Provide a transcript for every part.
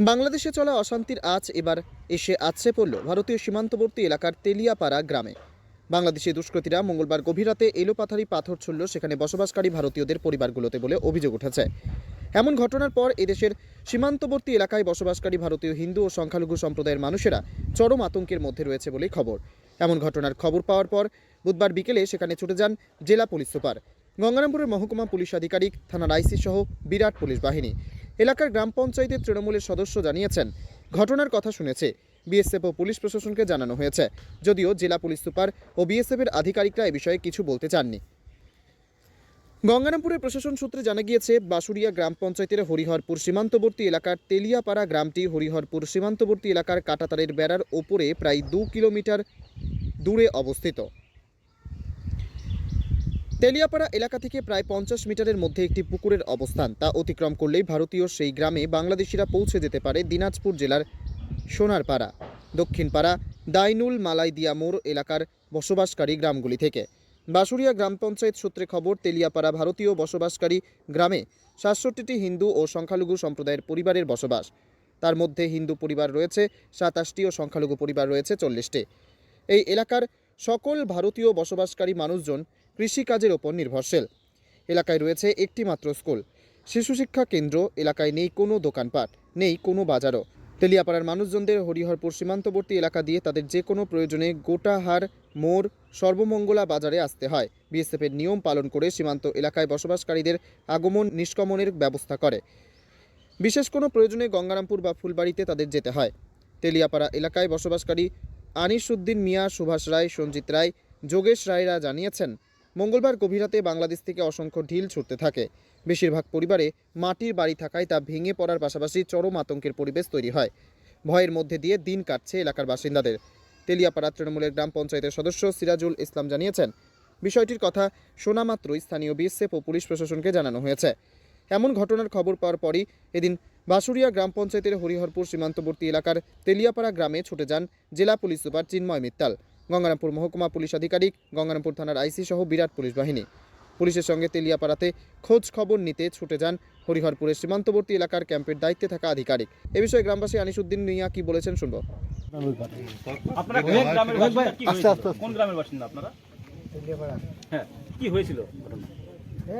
বাংলাদেশে চলা অশান্তির আজ এবার এসে আছড়ে পড়ল ভারতীয় সীমান্তবর্তী এলাকার তেলিয়াপাড়া গ্রামে। বাংলাদেশি দুষ্কৃতীরা মঙ্গলবার গভীর রাতে এলোপাথারি পাথর ছুড়ল সেখানে বসবাসকারী ভারতীয়দের পরিবারগুলোতে বলে অভিযোগ উঠেছে। এমন ঘটনার পর এদেশের সীমান্তবর্তী এলাকায় বসবাসকারী ভারতীয় হিন্দু ও সংখ্যালঘু সম্প্রদায়ের মানুষেরা চরম আতঙ্কের মধ্যে রয়েছে বলেই খবর। এমন ঘটনার খবর পাওয়ার পর বুধবার বিকেলে সেখানে ছুটে যান জেলা পুলিশ সুপার। গঙ্গারামপুরের মহকুমা পুলিশ আধিকারিক, থানার আইসি সহ বিরাট পুলিশ বাহিনী। এলাকার গ্রাম পঞ্চায়েতের তৃণমূলের সদস্য জানিয়েছেন, ঘটনার কথা শুনেছে। বিএসএফ ও পুলিশ প্রশাসনকে জানানো হয়েছে। যদিও জেলা পুলিশ সুপার ও বিএসএফ এর আধিকারিকরা এ বিষয়ে কিছু বলতে চাননি। গঙ্গারামপুরের প্রশাসন সূত্রে জানা গিয়েছে বাসুরিয়া গ্রাম পঞ্চায়েতের হরিহরপুর সীমান্তবর্তী এলাকার তেলিয়াপাড়া গ্রামটি হরিহরপুর সীমান্তবর্তী এলাকার কাটাতারের বেড়ার ওপরে প্রায় দু কিলোমিটার দূরে অবস্থিত। তেলিয়াপাড়া এলাকা থেকে প্রায় পঞ্চাশ মিটারের মধ্যে একটি পুকুরের অবস্থান। তা অতিক্রম করলেই ভারতীয় সেই গ্রামে বাংলাদেশিরা পৌঁছে যেতে পারে দিনাজপুর জেলার সোনারপাড়া। দক্ষিণপাড়া, দাইনুল মালাইদিয়া মোড় এলাকার বসবাসকারী গ্রামগুলি থেকে। বাসুরিয়া গ্রাম পঞ্চায়েত সূত্রে খবর, তেলিয়াপাড়া ভারতীয় বসবাসকারী গ্রামে সাতষট্টিটি হিন্দু ও সংখ্যালঘু সম্প্রদায়ের পরিবারের বসবাস। তার মধ্যে হিন্দু পরিবার রয়েছে, সাতাশটি ও সংখ্যালঘু পরিবার রয়েছে চল্লিশটি। এই এলাকার সকল ভারতীয় বসবাসকারী মানুষজন কৃষিকাজের ওপর নির্ভরশীল। এলাকায় রয়েছে একটি মাত্র স্কুল। শিশু শিক্ষা কেন্দ্র, এলাকায় নেই কোনো দোকানপাট, নেই কোনো বাজারও। তেলিয়াপাড়ার মানুষজনদের হরিহরপুর সীমান্তবর্তী এলাকা দিয়ে তাদের যে কোনো প্রয়োজনে গোটাহার মোড়, সর্বমঙ্গলা বাজারে আসতে হয়। বিএসএফের নিয়ম পালন করে সীমান্ত এলাকায় বসবাসকারীদের আগমন নিষ্গমনের ব্যবস্থা করে। বিশেষ কোনো প্রয়োজনে গঙ্গারামপুর বা ফুলবাড়িতে তাদের যেতে হয়। তেলিয়াপাড়া এলাকায় বসবাসকারী আনিসুদ্দিন মিয়া, সুভাষ রায়, সঞ্জিত রায়, যোগেশ রায়রা জানিয়েছেন মঙ্গলবার গভীর রাতে বাংলাদেশ থেকে অসংখ্য ঢিল ছুটতে থাকে। বেশিরভাগ পরিবারে মাটির বাড়ি থাকায় তা ভেঙে পড়ার পাশাপাশি চরম আতঙ্কের পরিবেশ তৈরি হয়। ভয়ের মধ্যে দিয়ে দিন কাটছে এলাকার বাসিন্দাদের। তেলিয়াপাড়া তৃণমূলের গ্রাম পঞ্চায়েতের সদস্য সিরাজুল ইসলাম জানিয়েছেন, বিষয়টির কথা শোনা মাত্রই স্থানীয় বিএসএফ ও পুলিশ প্রশাসনকে জানানো হয়েছে। এমন ঘটনার খবর পাওয়ার পরই এদিন বাসুরিয়া গ্রাম পঞ্চায়েতের হরিহরপুর সীমান্তবর্তী এলাকার তেলিয়াপাড়া গ্রামে ছুটে যান জেলা পুলিশ সুপার চিন্ময় মিত্তাল। গঙ্গারামপুর মহকুমা পুলিশ আধিকারিক গঙ্গারামপুর থানার আইসি সহ বিরাট পুলিশ বাহিনী। পুলিশের সঙ্গে তেলিয়াপাড়াতে খোঁজ খবর নিতে ছুটে যান হরিহরপুরের সীমান্তবর্তী এলাকার ক্যাম্পের দায়িত্বে থাকা আধিকারিক। এ বিষয়ে গ্রামবাসী আনিসুদ্দিন মিয়া কি বলেছেন শুনব। আপনারা কোন গ্রামের বাসিন্দা? কি হয়েছিল? কোন গ্রামের বাসিন্দা আপনারা? হ্যাঁ কি হয়েছিল? ঘটনা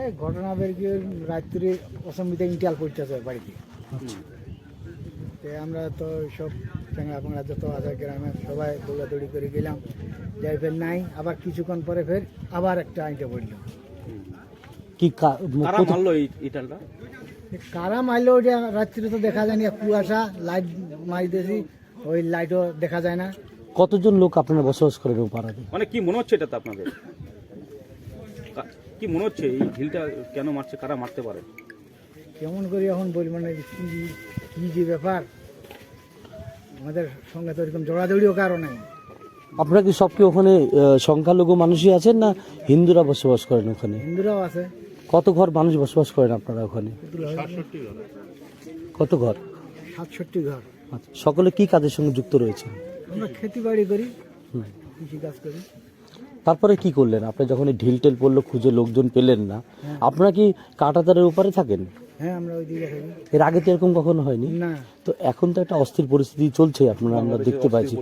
এই ঘটনা বের গিয়ে রাত্রি অসম্বিতে ইন্টাল পড়তেছে বাড়িতে। আমরা তো সব চ্যাংড়া ফাংড়া যত আছে গ্রামে সবাই দৌড়াদৌড়ি করে গেলাম। যাই ফের নাই আবার কিছুক্ষণ পরে ফের আবার একটা আইনটা পড়ল। কি কা- কারা মারলো এই ইটালটা কারা মারলো ওইটা রাত্রি তো দেখা যায়নি কুয়াশা লাইট মারি দিয়েছি ওই লাইটও দেখা যায় না। কতজন লোক আপনারা বসবাস করেন ও পাড়াতে? মানে কি মনে হচ্ছে এটা আপনাদের? কা- মনে হচ্ছে এই ঢিলটা কেন মারছে কারা মারতে পারে? কেমন করি এখন বলি মানে কি কি যে ব্যাপার? আমাদের সঙ্গে তো এরকম জড়াজড়িও কারও নাই। আপনারা কি সব কি ওখানে সংখ্যালঘু মানুষই আছেন না হিন্দুরা বসবাস করেন ওখানে? হিন্দুরাও আছে। কত ঘর মানুষ বসবাস করেন আপনারা ওখানে? কত ঘর? সাতষট্টি ঘর। আচ্ছা সকলে কি কাজের সঙ্গে যুক্ত রয়েছেন? আমরা খেতি বাড়ি করি কৃষি কাজ করি। তারপরে কি করলেন? আপনি যখন ঢিল টেল পড়ল খুঁজে লোকজন পেলেন না। আপনারা কি কাঁটাতারের উপরে থাকেন? হ্যাঁ আমরা ওই দিকে থাকি এর আগে তো এরকম কখনো হয়নি? না। তো এখন তো একটা অস্থির পরিস্থিতি চলছে আপনারা আমরা দেখতে পাচ্ছি।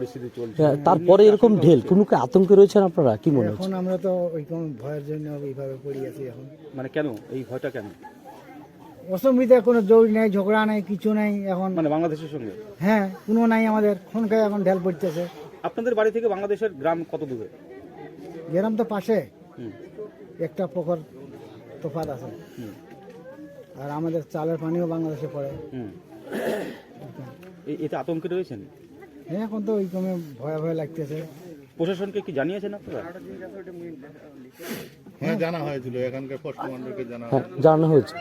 হ্যাঁ, তারপরে এরকম ঢেল কোনো কি আতঙ্কে রয়েছেন আপনারা? কি মনে হচ্ছে? এখন আমরা তো ওইরকম ভয়ের জন্য এইভাবে পড়ে আছি এখন। মানে কেন? এই ভয়টা কেন? অসুবিধা কোনো জড়ি নাই ঝগড়া নাই কিছু নাই এখন। মানে বাংলাদেশের সঙ্গে? হ্যাঁ কোনো নাই আমাদের। ফোনকে এখন ঢেল পড়তেছে। আপনাদের বাড়ি থেকে বাংলাদেশের গ্রাম কত দূরে? গ্রাম তো পাশে। একটা পুকুর তোফাত আছে। হুম। আর আমাদের চালের পানিও বাংলাদেশে পড়ে। হুম। এই এতে আতঙ্কে রয়েছেন? হ্যাঁ এখন তো ওইরকম ভয় ভয় লাগতেছে। প্রশাসনকে কি জানিয়েছেন আপনারা? হ্যাঁ জানা হয়েছিল। এখানকার জানা হ্যাঁ হয়েছে।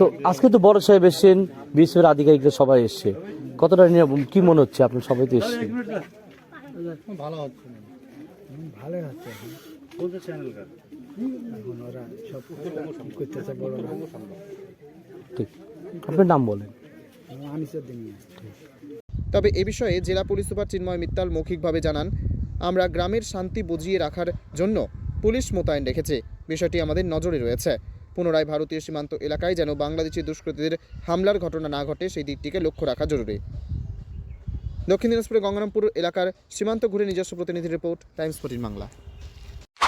তো আজকে তো বড় সাহেব এসছেন বিএসএফের আধিকারিকরা সবাই এসছে। কতটা নিয়ে কি মনে হচ্ছে আপনার সবাই তো এসছে? ভালো হচ্ছে। ভালোই হচ্ছে। এখন ওরা সব করতেছে বড়রা ঠিক। আপনার নাম বলেন। তবে এ বিষয়ে জেলা পুলিশ সুপার চিন্ময় মিত্তাল মৌখিকভাবে জানান আমরা গ্রামের শান্তি বুঝিয়ে রাখার জন্য পুলিশ মোতায়েন রেখেছে। বিষয়টি আমাদের নজরে রয়েছে। পুনরায় ভারতীয় সীমান্ত এলাকায় যেন বাংলাদেশি দুষ্কৃতীদের হামলার ঘটনা না ঘটে সেই দিকটিকে লক্ষ্য রাখা জরুরি। দক্ষিণ দিনাজপুরের গঙ্গারামপুর এলাকার সীমান্ত ঘুরে নিজস্ব প্রতিনিধি report Times fourteen Bangla.